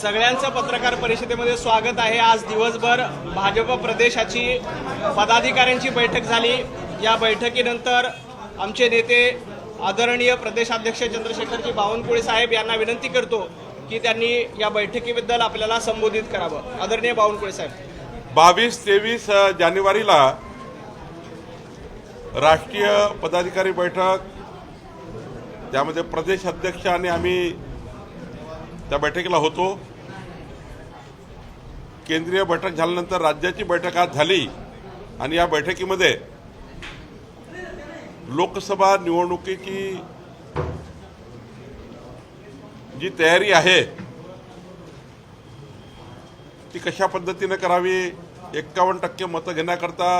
सगळ्यांचं पत्रकार परिषदेमध्ये स्वागत आहे. आज दिवसभर भाजप प्रदेशाची पदाधिकाऱ्यांची बैठक झाली. या बैठकीनंतर आमचे नेते आदरणीय प्रदेशाध्यक्ष चंद्रशेखरजी बावनकुळे साहेब यांना विनंती करतो की त्यांनी या बैठकीबद्दल आपल्याला संबोधित करावं. आदरणीय बावनकुळे साहेब. बावीस तेवीस जानेवारीला राष्ट्रीय पदाधिकारी बैठक त्यामध्ये प्रदेश अध्यक्ष आणि आम्ही त्या बैठकीला होतो. केंद्रीय बैठक झाल्यानंतर राज्याची बैठक आज झाली आणि या बैठकीमध्ये लोकसभा निवडणुकीची जी तयारी आहे ती कशा पद्धतीनं करावी? एक्कावन्न टक्के मतं घेण्याकरता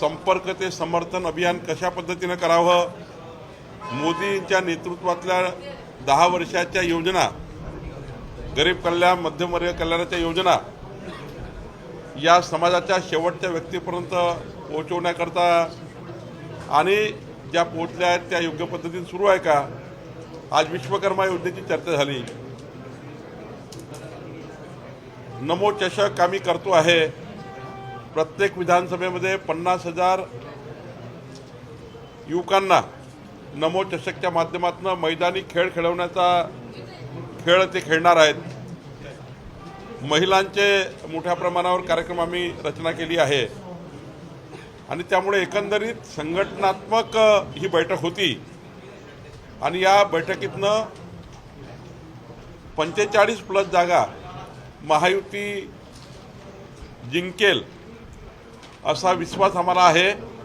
संपर्क ते समर्थन अभियान कशा पद्धतीनं करावं? मोदींच्या नेतृत्वातल्या दहा वर्षाच्या योजना गरीब कल्याण मध्यमवर्गीय कल्याणाच्या योजना या समाजाच्या शेवटच्या व्यक्तीपर्यंत पोहोचवण्याकरता आणि ज्या पोहोचल्या आहेत त्या योग्य पद्धतीने सुरू आहे का? आज विश्वकर्मा योजनेची चर्चा झाली. नमो चषक आम्ही करतो आहे. प्रत्येक विधानसभेमध्ये पन्नास हजार युवकांना नमो चषकच्या माध्यमातून मैदानी खेळ खेळवण्याचा खेळ ते खेळणार आहेत. महिलांचे मोठ्या प्रमाणावर कार्यक्रम आम्ही रचना केली आहे. आणि त्यामुळे एकंदरीत संघटनात्मक ही बैठक होती. आणि या बैठकीतनं पंचेचाळीस प्लस जागा महायुती जिंकेल असा विश्वास आम्हाला आहे.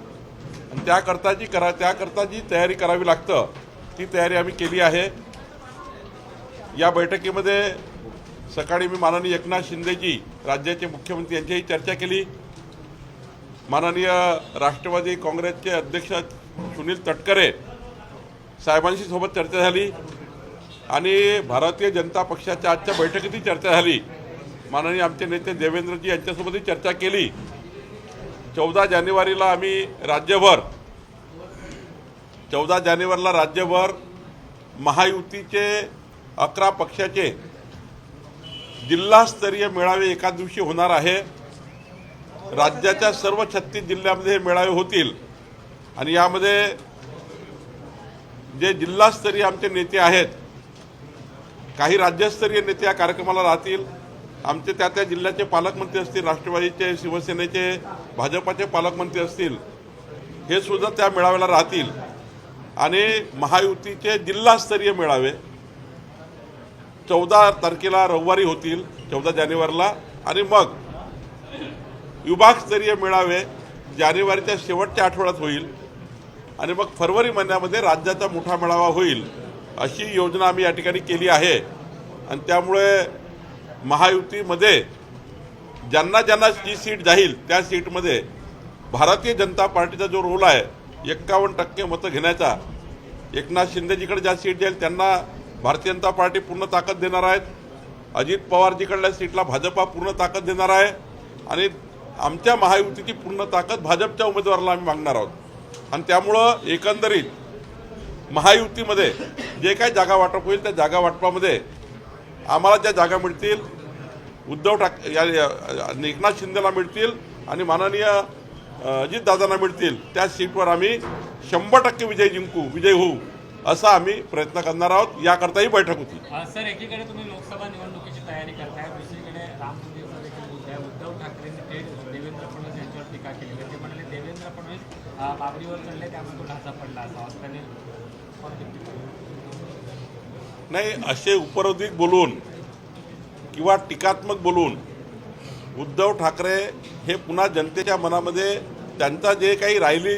आणि त्याकरता जी करा त्याकरता जी तयारी करावी लागतं ती तयारी आम्ही केली आहे. या बैठकीमध्ये सकाळी मी माननीय एकनाथ शिंदेजी राज्याचे मुख्यमंत्री यांच्याही चर्चा केली. माननीय राष्ट्रवादी काँग्रेसचे अध्यक्ष सुनील तटकरे साहेबांशी सोबत चर्चा झाली आणि भारतीय जनता पक्षाच्या आजच्या बैठकीतही चर्चा झाली. माननीय आमचे नेते देवेंद्रजी यांच्यासोबतही चर्चा केली. चौदा जानेवारीला आम्ही राज्यभर चौदा जानेवारीला राज्यभर महायुतीचे अकरा पक्षाचे जिल्हास्तरीय मेळावे एका दिवशी होणार आहे. राज्याच्या सर्व छत्तीस जिल्ह्यामध्ये हे मेळावे होतील. आणि यामध्ये जे जिल्हास्तरीय आमचे नेते आहेत काही राज्यस्तरीय नेते या कार्यक्रमाला राहतील. आमचे त्या त्या जिल्ह्याचे पालकमंत्री असतील राष्ट्रवादीचे शिवसेनेचे भाजपाचे पालकमंत्री असतील हे सुद्धा त्या मेळाव्याला राहतील. आणि महायुतीचे जिल्हास्तरीय मेळावे चौदा तारखेला रविवारी होतील चौदा जानेवारीला. आणि मग विभागस्तरीय मेळावे जानेवारीच्या शेवटच्या आठवड्यात होईल. आणि मग फरवरी महिन्यामध्ये राज्याचा मोठा मेळावा होईल अशी योजना आम्ही या ठिकाणी केली आहे. आणि त्यामुळे महायुतीमध्ये ज्यांना ज्यांना जी सीट जाईल त्या सीटमध्ये भारतीय जनता पार्टीचा जो रोल आहे एक्कावन्न टक्के मतं घेण्याचा एकनाथ शिंदेजीकडे ज्या सीट जाईल त्यांना भारतीय जनता पार्टी पूर्ण ताकद देणार आहेत. अजित पवारजीकडल्या सीटला भाजपा पूर्ण ताकद देणार आहे. आणि आमच्या महायुतीची पूर्ण ताकद भाजपच्या उमेदवाराला आम्ही मागणार आहोत. आणि त्यामुळं एकंदरीत महायुतीमध्ये जे काही जागा वाटप होईल त्या जागा वाटपामध्ये आम्हाला ज्या जागा मिळतील उद्धव ठाक या एकनाथ शिंदेला मिळतील आणि माननीय अजितदादांना मिळतील त्या सीटवर आम्ही शंभर टक्के विजय जिंकू विजय होऊ असा आम्ही प्रयत्न करणार आहोत याकरताही बैठक होती. सर एकीकडे तुम्ही लोकसभा निवडणुकीची तयारी करताय दुसरीकडे राम मंदिरचा उद्धव ठाकरेंनी थेट देवेंद्र फडणवीस यांच्यावर टीका केली ते म्हणाले देवेंद्र फडणवीस बाबरीवर चढले त्यामुळे तो ढाचा पडला असा त्यांनी नाही असे उपरोधिक बोलून किंवा टीकात्मक बोलून उद्धव ठाकरे हे पुन्हा जनतेच्या मनामध्ये त्यांचा जे काही राहिली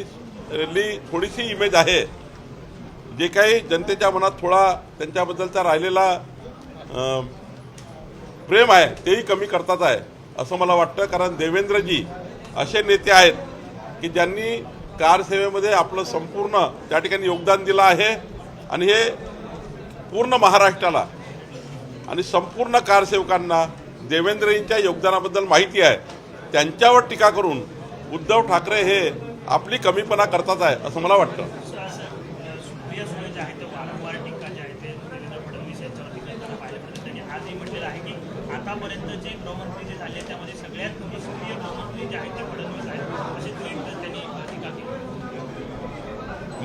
राहिली थोडीशी इमेज आहे जे काही जनतेच्या मनात थोडा त्यांच्याबद्दलचा राहिलेला प्रेम आहे तेही कमी करतात आहे असं मला वाटतं. कारण देवेंद्रजी असे नेते आहेत की ज्यांनी कारसेवेमध्ये आपलं संपूर्ण त्या ठिकाणी योगदान दिलं आहे. आणि हे पूर्ण महाराष्ट्राला आणि संपूर्ण कारसेवकांना देवेंद्रजींच्या योगदानाबद्दल माहिती आहे. त्यांच्यावर टीका करून उद्धव ठाकरे हे आपली कमीपणा करतात आहे असं मला वाटतं.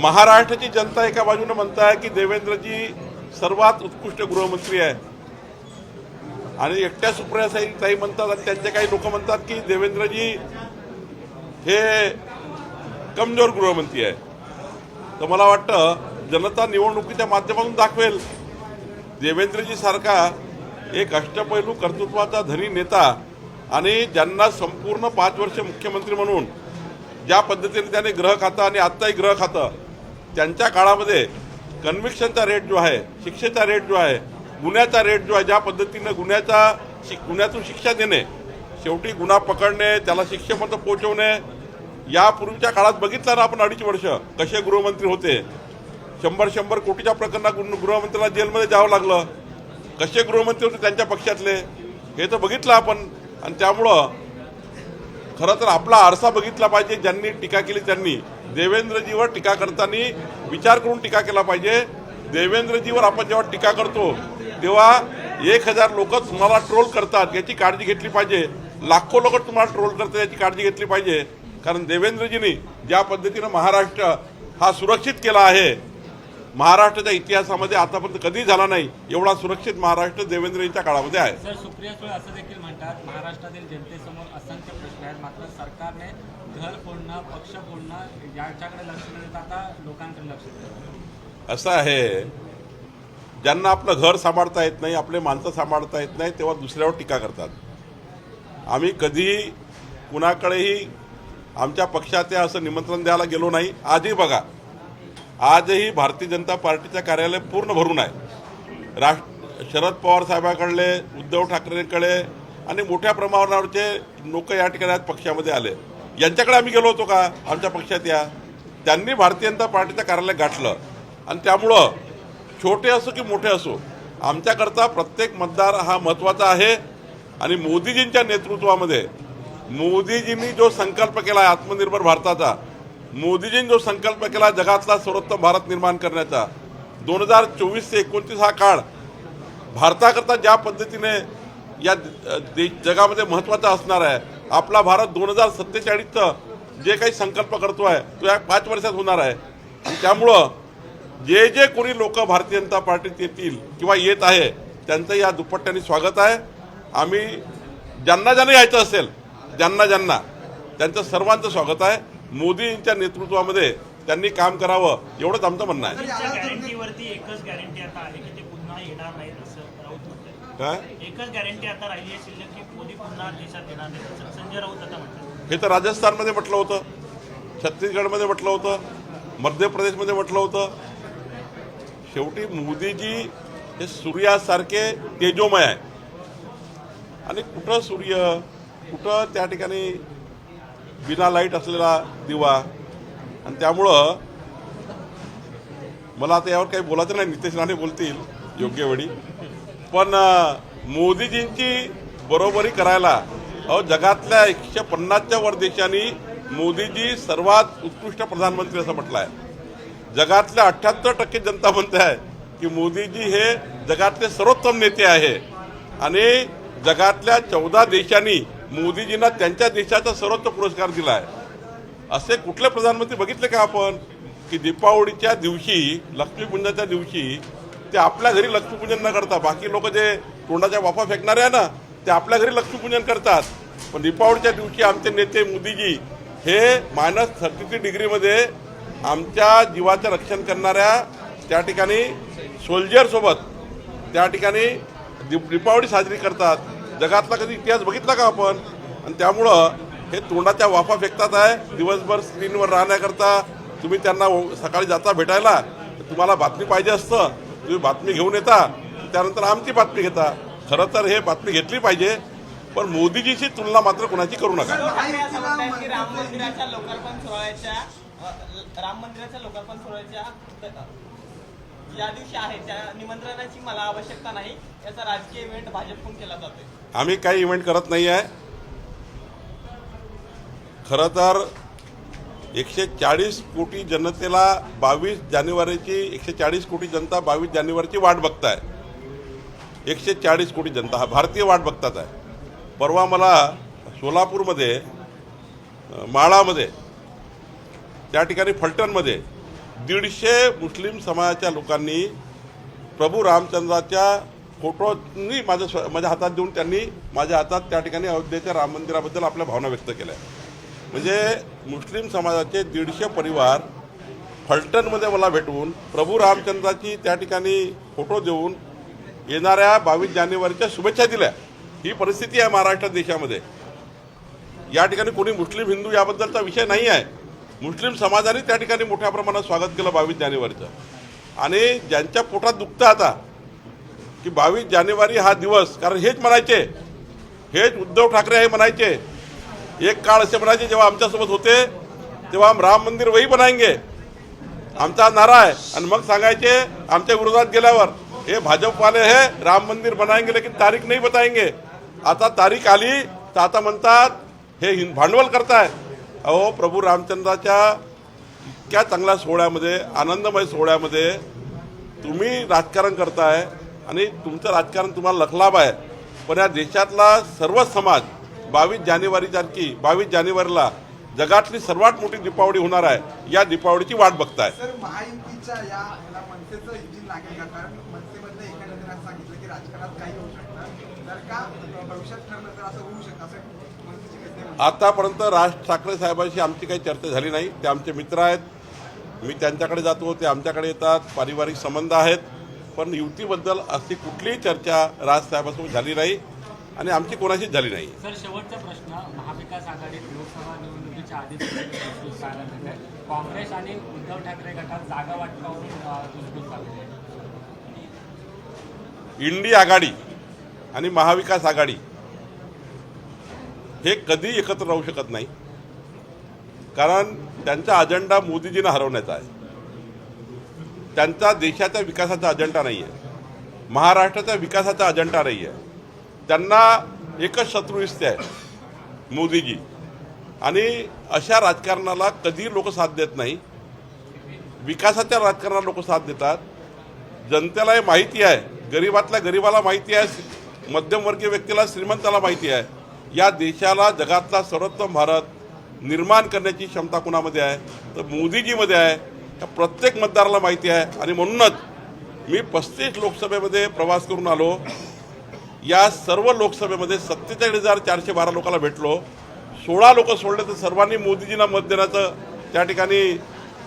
महाराष्ट्राची जनता एका बाजूने म्हणताय की देवेंद्रजी सर्वात उत्कृष्ट गृहमंत्री आहे. आणि एकट्या सुप्रिया साई ताई म्हणतात आणि त्यांचे काही लोक म्हणतात की देवेंद्रजी हे कमजोर गृहमंत्री आहे. तर मला वाटतं जनता निवडणुकीच्या माध्यमातून दाखवेल. देवेंद्रजी सारखा एक अष्टपैलू कर्तृत्वाचा धनी नेता आणि ज्यांना संपूर्ण पाच वर्ष मुख्यमंत्री म्हणून ज्या पद्धतीने त्याने ग्रह खातं आणि आत्ताही ग्रह खातं त्यांच्या काळामध्ये कन्व्हिक्शनचा रेट जो आहे शिक्षेचा रेट जो आहे गुन्ह्याचा रेट जो आहे ज्या पद्धतीनं गुन्ह्याचा शिक गुन्ह्यातून शिक्षा देणे शेवटी गुन्हा पकडणे त्याला शिक्षेपर्यंत पोहोचवणे यापूर्वीच्या काळात बघितलं ना आपण अडीच वर्ष कसे गृहमंत्री होते. शंभर शंभर कोटीच्या प्रकरणात गृहमंत्र्याला जेलमध्ये जावं लागलं. कसे गृहमंत्री होते त्यांच्या पक्षातले हे तर बघितलं आपण. आणि त्यामुळं खरं तर आपला आरसा बघितला पाहिजे ज्यांनी टीका केली त्यांनी. देवेंद्रजीवर टीका करताना विचार करून टीका केला पाहिजे. देवेंद्रजीवर आपण जेव्हा टीका करतो तेव्हा एक हजार लोक तुम्हाला ट्रोल करतात याची काळजी घेतली पाहिजे. लाखो लोक तुम्हाला ट्रोल करतात याची काळजी घेतली पाहिजे. कारण देवेंद्रजींनी ज्या पद्धतीनं महाराष्ट्र हा सुरक्षित केला आहे महाराष्ट्राच्या इतिहासामध्ये आतापर्यंत कधी झाला नाही एवढा सुरक्षित महाराष्ट्र देवेंद्रजीच्या काळामध्ये आहे. सर सुप्रिया सुळे असं देखील म्हणतात महाराष्ट्रातील जनतेसमोर असंख्य प्रश्न आहेत. मात्र सरकारने घर फोडणं पक्ष फोडणं याच्याकडे लक्ष न आता लोकांकडे लक्ष असं आहे. ज्यांना आपलं घर सांभाळता येत नाही आपले माणसं सांभाळता येत नाही तेव्हा दुसऱ्यावर टीका करतात. आम्ही कधीही कुणाकडेही आमच्या पक्षाचे असं निमंत्रण द्यायला गेलो नाही. आजही बघा आजही भारतीय जनता पार्टीचं कार्यालय पूर्ण भरून आहे. राष्ट्र शरद पवार साहेबाकडले उद्धव ठाकरेंकडे आणि मोठ्या प्रमाणावरचे लोक या ठिकाणी आज पक्षामध्ये आले. यांच्याकडे आम्ही गेलो होतो का? आमच्या पक्षात या. त्यांनी भारतीय जनता पार्टीचं कार्यालय गाठलं. आणि त्यामुळं छोटे असो की मोठे असो आमच्याकरता प्रत्येक मतदार हा महत्त्वाचा आहे. आणि मोदीजींच्या नेतृत्वामध्ये मोदीजींनी जो संकल्प केला आहे आत्मनिर्भर भारताचा मोदीजींनी जो संकल्प केला जगातला सर्वोत्तम भारत निर्माण करण्याचा दोन हजार चोवीस ते एकोणतीस हा काळ भारताकरता ज्या पद्धतीने या देश जगामध्ये महत्त्वाचा असणार आहे आपला भारत दोन हजार सत्तेचाळीसचं जे काही संकल्प करतो आहे तो या पाच वर्षात होणार आहे. आणि त्यामुळं जे जे कोणी लोक भारतीय जनता पार्टीत येतील किंवा येत आहे त्यांचं या दुपट्ट्याने स्वागत आहे. आम्ही ज्यांना ज्यांना यायचं असेल ज्यांना ज्यांना त्यांचं सर्वांचं स्वागत आहे. मोदींच्या नेतृत्वामध्ये त्यांनी काम करावं एवढंच आमचं म्हणणं आहे. काय एकच गॅरंटी आता राहिली आहे शिल्लक की मोदी पुन्हा देशात येणार नाही. असं संजय राऊत आता म्हणतात. हे तर राजस्थानमध्ये म्हटलं होतं. छत्तीसगडमध्ये म्हटलं होतं. मध्य प्रदेशमध्ये म्हटलं होतं. शेवटी मोदीजी हे सूर्यासारखे तेजोमय आहे. आणि कुठं सूर्य कुठं त्या ठिकाणी बिना लाइट असलेला दिवा? आणि त्यामुळं मला आता यावर काही बोलायचं नाही. नितेश राणे बोलतील योग्य वेळी. पण मोदीजींची बरोबरी करायला अहो जगातल्या एकशे पन्नासच्या वर देशांनी मोदीजी सर्वात उत्कृष्ट प्रधानमंत्री असं म्हटलं आहे जगातल्या अठ्ठ्याहत्तर टक्के जनता म्हणते आहे की मोदीजी हे जगातले सर्वोत्तम नेते आहे. आणि जगातल्या चौदा देशांनी मोदीजींना त्यांच्या देशाचा सर्वोच्च पुरस्कार दिला आहे असे कुठले प्रधानमंत्री बघितले का आपण? की दीपावलीच्या दिवशी लक्ष्मीपूजनाच्या दिवशी ते आपल्या घरी लक्ष्मीपूजन न करता बाकी लोक जे तोंडाच्या वाफा फेकणारे आहे ना ते आपल्या घरी लक्ष्मीपूजन करतात. पण दीपावलीच्या दिवशी आमचे नेते मोदीजी हे मायनस थर्टी थ्री डिग्रीमध्ये आमच्या जीवाचं रक्षण करणाऱ्या त्या ठिकाणी सोल्जरसोबत त्या ठिकाणी दीप दीपावली साजरी करतात. जगातला कधी इतिहास बघितला का आपण? आणि त्यामुळं हे तोंडाच्या वाफा फेकतात आहे. दिवसभर स्क्रीनवर राहण्याकरता तुम्ही त्यांना ओ- सकाळी जाता भेटायला तुम्हाला बातमी पाहिजे असतं. तुम्ही बातमी घेऊन येता त्यानंतर आमची बातमी घेता. खरं तर हे बातमी घेतली पाहिजे पण मोदीजीची तुलना मात्र कोणाची करू नका. राम मंदिराच्या लोकार्पण सोहळ्याच्या राम मंदिराच्या लोकार्पण सोहळ्याच्या दिवशी आहे त्या निमंत्रणाची मला आवश्यकता नाही याचा राजकीय इव्हेंट भाजपकडून केला जातोय आम्ही काही इव्हेंट करत नाही आहे खरं तर एकशे चाळीस कोटी जनतेला बावीस जानेवारीची एकशे चाळीस कोटी जनता बावीस जानेवारीची वाट बघताय. एकशे चाळीस कोटी जनता हा भारतीय वाट बघतात आहे. परवा मला सोलापूरमध्ये माळामध्ये त्या ठिकाणी फलटणमध्ये दीडशे मुस्लिम समाजाच्या लोकांनी प्रभू रामचंद्राच्या फोटोनी माझ्या स्व माझ्या हातात देऊन त्यांनी माझ्या हातात त्या ठिकाणी अयोध्येच्या राम मंदिराबद्दल आपल्या भावना व्यक्त केल्या. म्हणजे मुस्लिम समाजाचे दीडशे परिवार फलटणमध्ये मला भेटवून प्रभू रामचंद्राची त्या ठिकाणी फोटो देऊन येणाऱ्या बावीस जानेवारीच्या शुभेच्छा दिल्या. ही परिस्थिती आहे महाराष्ट्र देशामध्ये. या ठिकाणी कोणी मुस्लिम हिंदू याबद्दलचा विषय नाही आहे. मुस्लिम समाजाने त्या ठिकाणी मोठ्या प्रमाणात स्वागत केलं बावीस जानेवारीचं. आणि ज्यांच्या पोटात दुखतं आता की बावीस जानेवारी हा दिवस कारण हेच म्हणायचे हेच उद्धव ठाकरे हे म्हणायचे एक काळ असे म्हणायचे जेव्हा आमच्यासोबत होते तेव्हा हम राम मंदिर वही बनाएंगे आमचा नारा आहे. आणि मग सांगायचे आमच्या विरोधात गेल्यावर हे भाजपवाले हे राम मंदिर बनायंगे लेकिन तारीख नाही बताएंगे आता तारीख आली तर आता म्हणतात हे भांडवल करताय. अहो प्रभू रामचंद्राच्या इतक्या चांगल्या सोहळ्यामध्ये आनंदमय सोहळ्यामध्ये तुम्ही राजकारण करताय आणि तुमचं राजकारण तुम्हाला लखलाभ आहे. पण या देशातला सर्वच समाज बावीस जानेवारीसारखी बावीस जानेवारीला जगातली सर्वात मोठी दीपावली होणार आहे. या दीपावलीची वाट बघताय. आतापर्यंत राज ठाकरे साहेबांशी आमची काही चर्चा झाली नाही. ते आमचे मित्र आहेत. मी त्यांच्याकडे जातो ते आमच्याकडे येतात. पारिवारिक संबंध आहेत. पण युतीबद्दल अशी कुठलीही चर्चा राजसाहेबांसोबत झाली नाही. आणि आमची कोणाशीच झाली नाही. सर शेवटचा प्रश्न महाविकास आघाडीत लोकसभा निवडणुकीच्या आधीच काँग्रेस आणि उद्धव ठाकरे गटात जागा वाटपावरून इंडी आघाडी आणि महाविकास आघाडी हे कधी एकत्र राहू शकत नाही. कारण त्यांचा अजेंडा मोदीजींना हरवण्याचा आहे. त्यांचा देशाच्या विकासाचा अजेंडा नाही आहे महाराष्ट्राच्या विकासाचा अजेंडा नाही आहे त्यांना एकच शत्रू दिसते आहे मोदीजी. आणि अशा राजकारणाला कधी लोक साथ देत नाही. विकासाच्या राजकारणाला लोक साथ देतात. जनतेला हे माहिती आहे. गरीबातल्या गरीबाला माहिती आहे. मध्यमवर्गीय व्यक्तीला श्रीमंताला माहिती आहे. या देशाला जगातला सर्वोत्तम भारत निर्माण करण्याची क्षमता कुणामध्ये आहे? तर मोदीजीमध्ये आहे. या प्रत्येक मतदाराला माहिती आहे. आणि म्हणूनच मी पस्तीस लोकसभेमध्ये प्रवास करून आलो. या सर्व लोकसभेमध्ये सत्तेचाळीस हजार चारशे बारा लोकांना भेटलो. सोळा लोक सोडले तर सर्वांनी मोदीजींना मत देण्याचं त्या ठिकाणी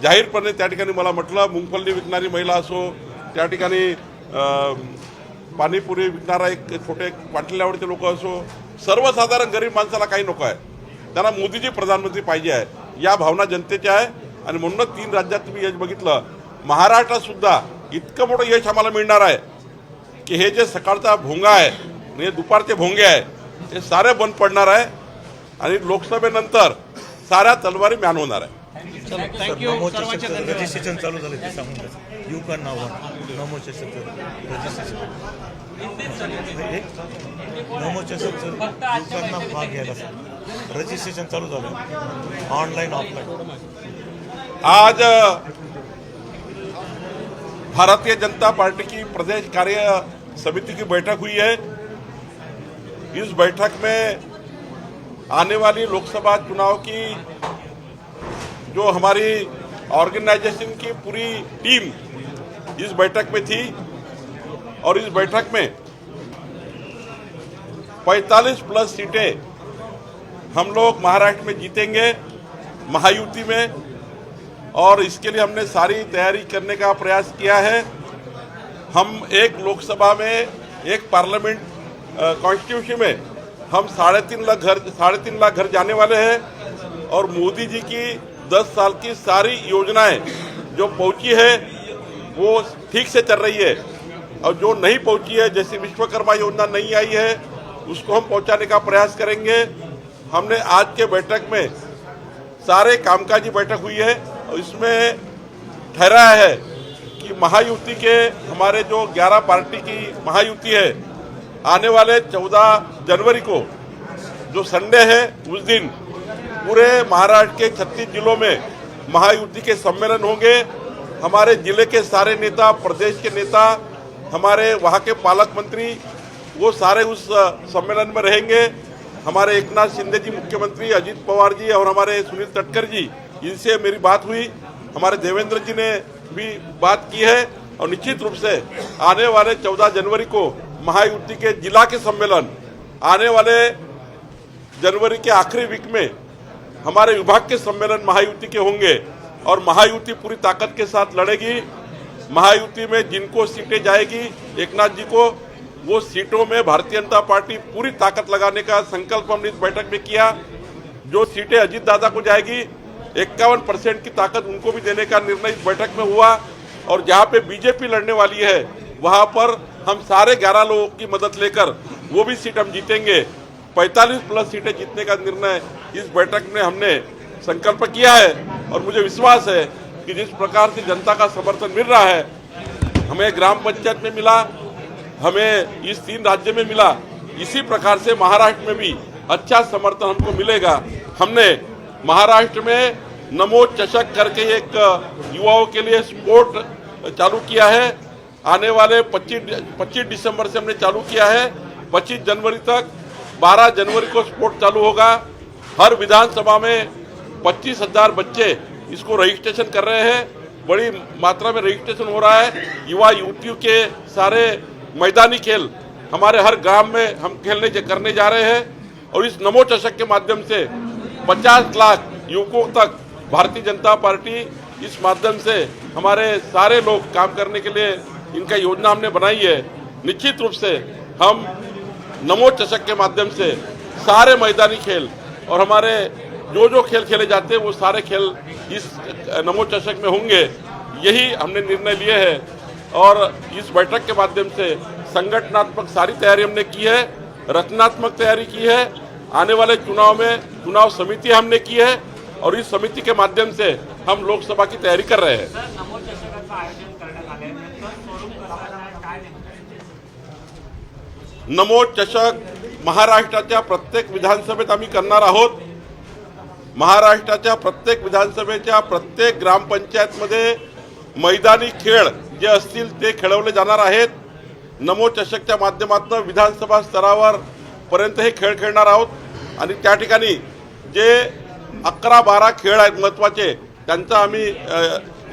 जाहीरपणे त्या ठिकाणी मला म्हटलं मुंगफल्ली विकणारी महिला असो त्या ठिकाणी पाणीपुरी विकणारा एक छोटे पाटील लोक असो सर्वसाधारण गरीब माणसाला काही नको आहे. त्यांना मोदीजी प्रधानमंत्री पाहिजे आहे. या भावना जनतेच्या आहे. आणि म्हणूनच तीन राज्यात तुम्ही यश बघितलं. महाराष्ट्रात सुद्धा इतकं मोठं यश आम्हाला मिळणार आहे. की हे जे सकाळचा भोंगा आहे आणि हे दुपारचे भोंगे आहे हे सारे बंद पडणार आहे आणि लोकसभेनंतर साऱ्या तलवारी म्यान होणार आहे. थँक्यू सर्वांचे धन्यवाद. रजिस्ट्रेशन चालू झालं ते सांगून रजिस्ट्रेशन. भाग घ्यायला सांग. चालू झालं. ऑनलाईन ऑफलाईन आज भारतीय जनता पार्टी की प्रदेश कार्य समिति की बैठक हुई है। इस बैठक में आने वाली लोकसभा चुनाव की जो हमारी ऑर्गेनाइजेशन की पूरी टीम इस बैठक में थी और इस बैठक में 45 प्लस सीटें हम लोग महाराष्ट्र में जीतेंगे, महायुति में, और इसके लिए हमने सारी तैयारी करने का प्रयास किया है। हम एक लोकसभा में, एक पार्लियामेंट कॉन्स्टिट्यूशन में हम साढ़े तीन लाख घर, साढ़े तीन लाख घर जाने वाले हैं और मोदी जी की दस साल की सारी योजनाएँ जो पहुँची है, वो ठीक से चल रही है। और जो नहीं पहुँची है, जैसे विश्वकर्मा योजना नहीं आई है, उसको हम पहुँचाने का प्रयास करेंगे। हमने आज के बैठक में सारे कामकाजी बैठक हुई है और इसमें ठहराया है कि महायुति के हमारे जो 11 पार्टी की महायुति है, आने वाले 14 जनवरी को, जो संडे है उस दिन, पूरे महाराष्ट्र के 36 जिलों में महायुति के सम्मेलन होंगे। हमारे ज़िले के सारे नेता, प्रदेश के नेता, हमारे वहाँ के पालक मंत्री, वो सारे उस सम्मेलन में रहेंगे। हमारे एक नाथ शिंदे जी मुख्यमंत्री, अजीत पवार जी और हमारे सुनील तटकर जी इनसे मेरी बात हुई। हमारे देवेंद्र जी ने भी बात की है और निश्चित रूप से आने वाले 14 जनवरी को महायुति के जिला के सम्मेलन, आने वाले जनवरी के आखिरी वीक में हमारे विभाग के सम्मेलन महायुति के होंगे और महायुति पूरी ताकत के साथ लड़ेगी। महायुति में जिनको सीटें जाएगी, एकनाथ जी को वो सीटों में भारतीय जनता पार्टी पूरी ताकत लगाने का संकल्प हमने इस बैठक में किया। जो सीटें अजीत दादा को जाएगी इक्यावन परसेंट की ताकत उनको भी देने का निर्णय इस बैठक में हुआ और जहाँ पे बीजेपी लड़ने वाली है, वहाँ पर हम सारे 11 लोगों की मदद लेकर वो भी सीट हम जीतेंगे। 45 प्लस सीटें जीतने का निर्णय इस बैठक में हमने संकल्प किया है और मुझे विश्वास है कि जिस प्रकार से जनता का समर्थन मिल रहा है, हमें ग्राम पंचायत में मिला, हमें इस तीन राज्य में मिला, इसी प्रकार से महाराष्ट्र में भी अच्छा समर्थन हमको मिलेगा। हमने महाराष्ट्र में नमो चषक करके एक युवाओं के लिए स्पोर्ट चालू किया है। आने वाले 25 25 दिसंबर से हमने चालू किया है। 25 जनवरी तक 12 जनवरी को स्पोर्ट चालू होगा। हर विधानसभा में पच्चीस हज़ार बच्चे इसको रजिस्ट्रेशन कर रहे हैं। बड़ी मात्रा में रजिस्ट्रेशन हो रहा है। युवा युवतियों के सारे मैदानी खेल हमारे हर गाँव में हम खेलने, करने जा रहे हैं। और इस नमो चषक के माध्यम से 50 लाख युवकों तक भारतीय जनता पार्टी इस माध्यम से हमारे सारे लोग काम करने के लिए इनका योजना हमने बनाई है। निश्चित रूप से हम नमो चषक के माध्यम से सारे मैदानी खेल और हमारे जो जो खेल खेले जाते हैं, वो सारे खेल इस नमो चषक में होंगे। यही हमने निर्णय लिए है और इस बैठक के माध्यम से संगठनात्मक सारी तैयारी हमने की है, रचनात्मक तैयारी की है आने वाले चुनाव में चुनाव समिति हमने की है और इस समिति के माध्यम से हम लोकसभा की तैयारी कर रहे हैं। नमो चषक महाराष्ट्राच्या प्रत्येक विधानसभेत आम्ही करणार आहोत. महाराष्ट्राच्या प्रत्येक विधानसभेच्या प्रत्येक ग्रामपंचायतमध्ये मैदानी खेळ जे असतील ते खेळवले जाणार आहेत. नमो चषकच्या माध्यमातून विधानसभा स्तरावर पर्यंत हे खेळ खेळणार आहोत. आणि त्या ठिकाणी जे अकरा बारा खेळ आहेत महत्त्वाचे त्यांचा आम्ही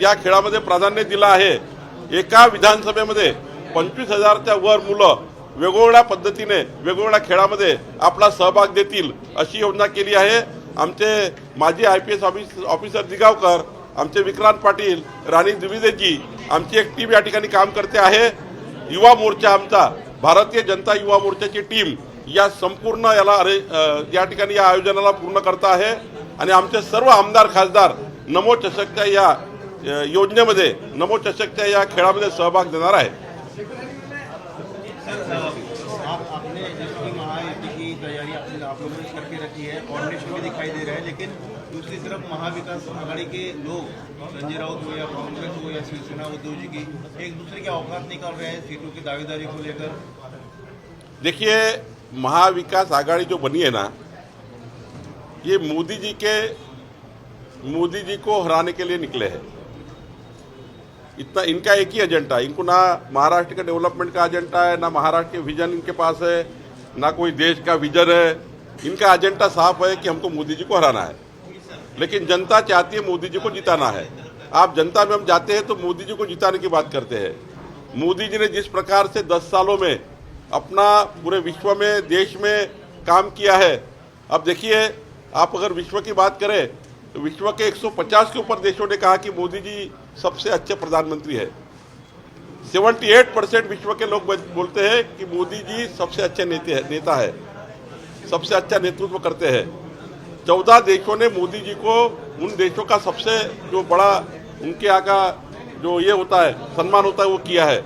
या खेळामध्ये प्राधान्य दिलं आहे. एका विधानसभेमध्ये पंचवीस हजारच्या वर मुलं वेगवेगळ्या पद्धतीने वेगवेगळ्या खेळामध्ये आपला सहभाग देतील अशी योजना केली आहे. आमचे माजी I P S office officer Digavkar आमचे विक्रांत पाटील राणी द्विवेदजी आमची एक टीम या ठिकाणी काम करते आहे. युवा मोर्चा आमचा भारतीय जनता युवा मोर्चाची टीम या संपूर्ण याला अरे या ठिकाणी या आयोजनाला पूर्ण करता आहे. आणि आमचे सर्व आमदार खासदार नमो चषकच्या या योजनेमध्ये नमो चषकच्या या खेळामध्ये सहभाग देणार आहे आप आपने जिसकी महायुति की तैयारी आपने आप लोगों ने करके रखी है कोऑर्डिनेशन भी दिखाई दे रहा है लेकिन दूसरी तरफ महाविकास आघाड़ी के लोग संजय राउत हो या कांग्रेस हो या शिवसेना उद्धव जी की एक दूसरे के निकाल रहे हैं सीटों की दावेदारी को लेकर। देखिए महाविकास आघाड़ी जो बनी है ना, ये मोदी जी के, मोदी जी को हराने के लिए निकले हैं। इतना, इनका एक ही एजेंडा है। इनको ना महाराष्ट्र के डेवलपमेंट का एजेंडा है, ना महाराष्ट्र के विजन इनके पास है, ना कोई देश का विजन है। इनका एजेंडा साफ़ है कि हमको मोदी जी को हराना है। लेकिन जनता चाहती है मोदी जी को जिताना है। आप जनता में हम जाते हैं तो मोदी जी को जिताने की बात करते हैं। मोदी जी ने जिस प्रकार से 10 सालों में अपना पूरे विश्व में, देश में काम किया है। अब देखिए, आप अगर विश्व की बात करें तो विश्व के 150 के ऊपर देशों ने कहा कि मोदी जी सबसे अच्छे प्रधानमंत्री है। 78 परसेंट विश्व के लोग बोलते हैं कि मोदी जी सबसे अच्छे नेते हैं, नेता है, सबसे अच्छा नेतृत्व करते हैं। चौदह देशों ने मोदी जी को, उन देशों का सबसे जो बड़ा, उनके यहाँ का जो ये होता है, सम्मान होता है, वो किया है।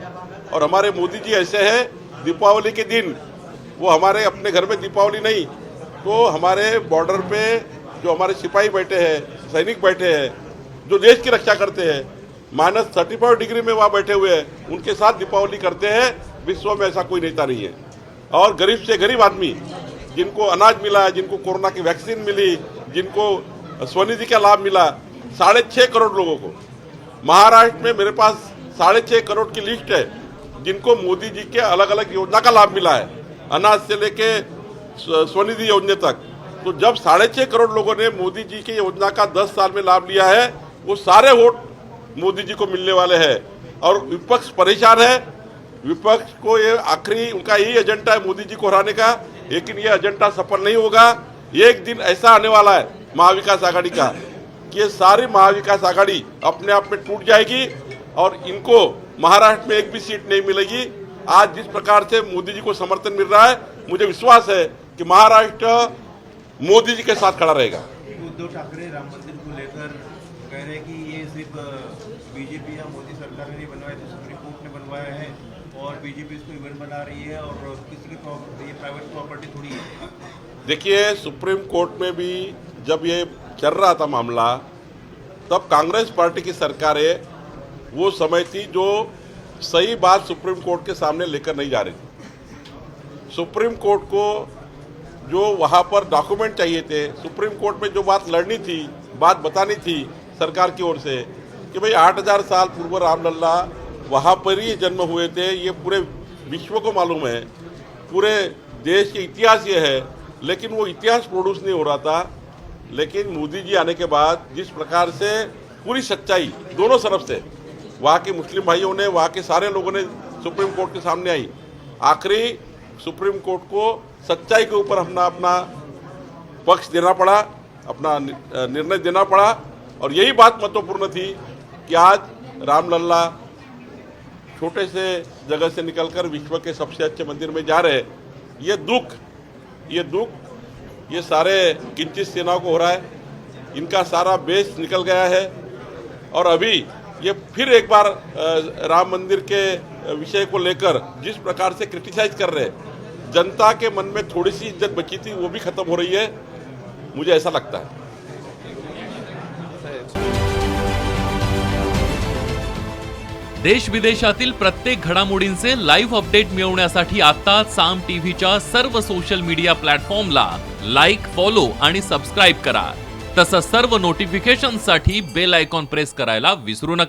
और हमारे मोदी जी ऐसे हैं दीपावली के दिन, वो हमारे अपने घर में दीपावली नहीं तो हमारे बॉर्डर पे जो हमारे सिपाही बैठे हैं, सैनिक बैठे हैं, जो देश की रक्षा करते हैं माइनस थर्टी फाइव डिग्री में वहाँ बैठे हुए हैं, उनके साथ दीपावली करते हैं, विश्व में ऐसा कोई नेता नहीं है। और गरीब से गरीब आदमी, जिनको अनाज मिला, जिनको कोरोना की वैक्सीन मिली, जिनको स्वनिधि का लाभ मिला, साढ़े छः करोड़ लोगों को। महाराष्ट्र में मेरे पास साढ़े छः करोड़ की लिस्ट है। जिनको मोदी जी के अलग अलग योजना का लाभ मिला है, अनाज से लेके स्वनिधि योजना तक। तो जब साढ़े छः करोड़ लोगों ने मोदी जी की योजना का दस साल में लाभ लिया है, वो सारे वोट मोदी जी को मिलने वाले हैं। और विपक्ष परेशान है। विपक्ष को ये आखिरी, उनका यही एजेंडा है मोदी जी को हराने का, लेकिन ये एजेंडा सफल नहीं होगा। एक दिन ऐसा आने वाला है महाविकास आघाड़ी का, कि ये सारी महाविकास आघाड़ी अपने आप में टूट जाएगी और इनको महाराष्ट्र में एक भी सीट नहीं मिलेगी। आज जिस प्रकार से मोदी जी को समर्थन मिल रहा है मुझे विश्वास है कि महाराष्ट्र मोदी जी के साथ खड़ा रहेगा। उद्धव ठाकरे राम मंदिर को लेकर कह रहे हैं कि ये सिर्फ़ बीजेपी या मोदी सरकार ने नहीं बनवाया तो सुप्रीम कोर्ट ने बनवाया है और बीजेपी इसको इवेंट बना रही है और किसी की ये प्राइवेट प्रॉपर्टी थोड़ी है। देखिए सुप्रीम कोर्ट में भी जब ये चल रहा था मामला तब कांग्रेस पार्टी की सरकार वो समय थी जो सही बात सुप्रीम कोर्ट के सामने लेकर नहीं जा रही थी। सुप्रीम कोर्ट को जो वहाँ पर डॉक्यूमेंट चाहिए थे, सुप्रीम कोर्ट में जो बात लड़नी थी, बात बतानी थी सरकार की ओर से कि भाई आठ हज़ार साल पूर्व रामलल्ला वहाँ पर ही जन्म हुए थे, ये पूरे विश्व को मालूम है। पूरे देश के इतिहास ये है, लेकिन वो इतिहास प्रोड्यूस नहीं हो रहा था। लेकिन मोदी जी आने के बाद जिस प्रकार से पूरी सच्चाई दोनों तरफ़ से वहाँ के मुस्लिम भाइयों ने, वहाँ के सारे लोगों ने सुप्रीम कोर्ट के सामने आई। आखिरी सुप्रीम कोर्ट को सच्चाई के ऊपर अपना अपना पक्ष देना पड़ा, अपना निर्णय देना पड़ा। और यही बात महत्वपूर्ण थी कि आज रामलल्ला छोटे से जगह से निकलकर विश्व के सबसे अच्छे मंदिर में जा रहे ये दुख ये दुख, ये सारे किंचित सेनाओं को हो रहा है। इनका सारा बेस निकल गया है। और अभी ये फिर एक बार राम मंदिर के विषय को लेकर जिस प्रकार से क्रिटिसाइज कर रहे जनता के मन में थोड़ी सी इज्जत बची थी वो भी खत्म हो रही है मुझे ऐसा लगता है। देश विदेशातील प्रत्येक घडामोडींचे लाईव्ह अपडेट मिळवण्यासाठी आता साम टीव्हीच्या सर्व सोशल मीडिया प्लॅटफॉर्मला लाईक फॉलो आणि सबस्क्राईब करा. तसंच सर्व नोटिफिकेशनसाठी बेल आयकॉन प्रेस करायला विसरू नका.